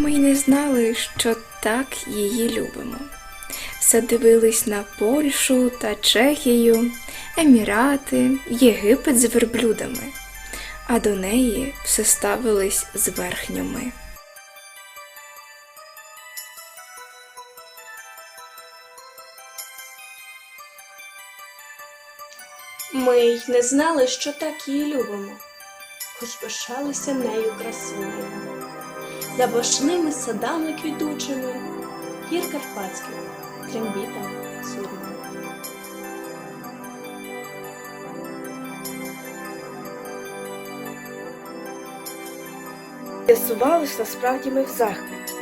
Ми й не знали, що так її любимо. Все дивились на Польщу та Чехію, Емірати, Єгипет з верблюдами, а до неї все ставились з верхніми. Ми й не знали, що так її любимо, хоч пишалися нею красою. Забошними садами квітучими, гір карпатських, трембітами сурмами. З'ясувалось, насправді ми в захваті,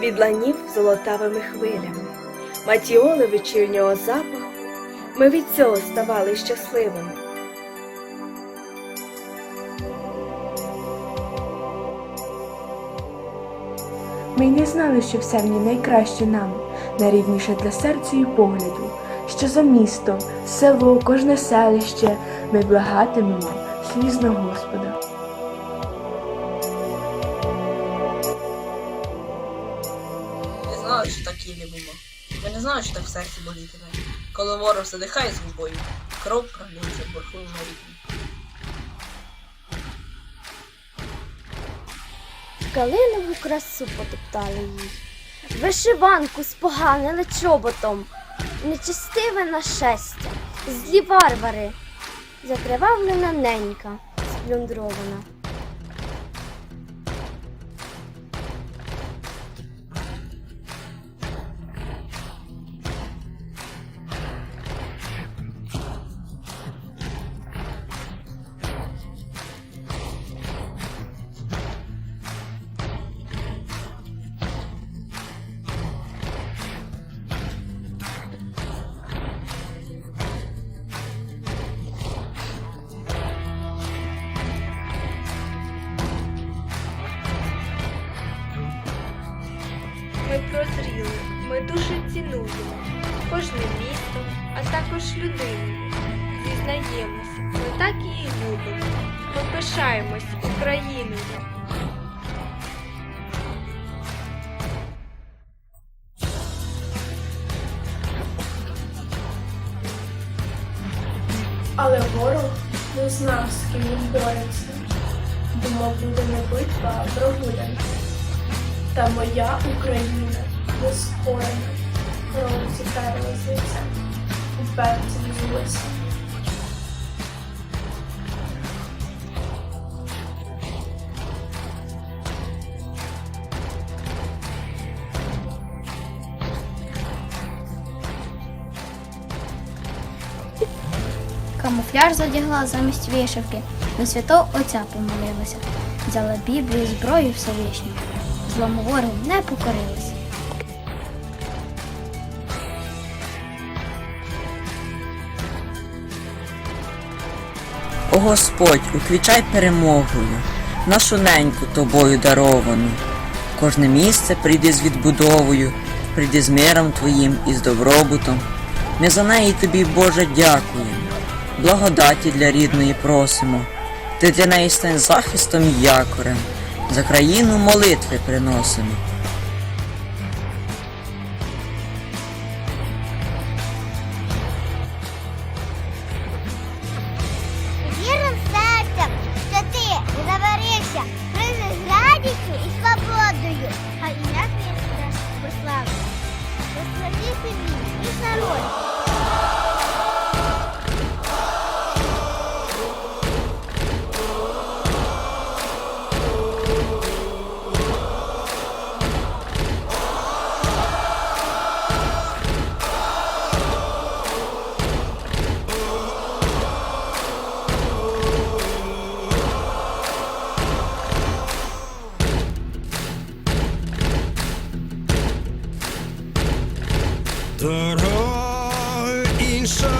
від ланів золотавими хвилями, матіоли вечірнього запаху, ми від цього ставали щасливими. Ми й не знали, що все в ній найкраще нам, найрідніше для серця і погляду, що за місто, село, кожне селище ми благатимемо слізно Господа. Не знали, що так її любимо. Ми не знали, що так в серці болітиме. Коли ворог задихає з губою, кров пролється борху на рідні. Калинову красу потоптали їй, вишиванку споганили чоботом, нечистиве нашестя, злі варвари, закривавлена ненька, сплюндрована. Ми дуже цінуємо кожне місто, а також людину. Зізнаємось, ми так її любимо. Ми пишаємось Україною. Але ворог не знав, з ким він бореться. Думав, буде не битва, а прогулянка. Та моя Україна нескорена, кров зітерла з лиця, вперті взулася. Камуфляж задягла замість вишивки, до святого отця помолилася, взяла Біблію зброю Всевишню. Злому ворогу не покорилася. О Господь, уквічай перемогою, нашу неньку тобою даровану. Кожне місце прийди з відбудовою, прийди з миром Твоїм і з добробутом. Ми за неї тобі, Боже, дякуємо. Благодаті для рідної просимо. Ти для неї стань захистом і якорем. За країну молитви приносимо. Свободою. А ім'я твоє прославлю. Прославіться мій і народ.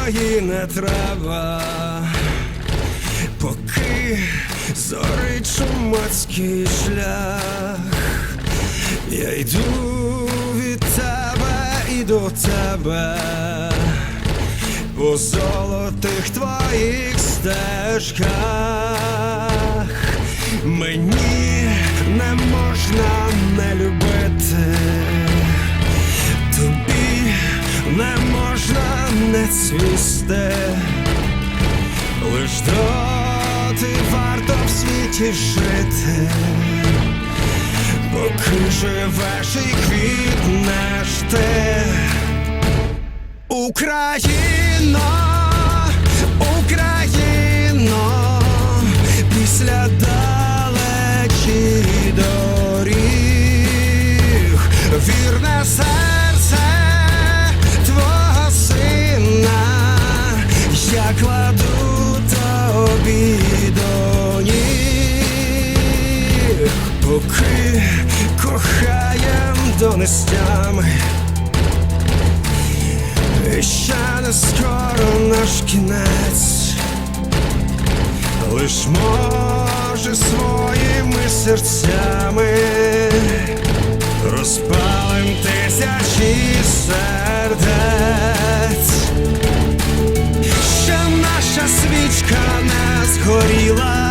твої не треба, поки зорить чумацький шлях, я йду від тебе і до тебе, по золотих твоїх стежках, мені не можна не любити, тобі не можна цвісте, лиш доти варто в світі жити, поки живеш і квітнеш ти. Україно, Україно, після далечі доріг, вірне серце руки кохаєм до нестями. І ще не скоро наш кінець, лиш може своїми серцями розпалим тисячі сердець, ще наша свічка не згоріла.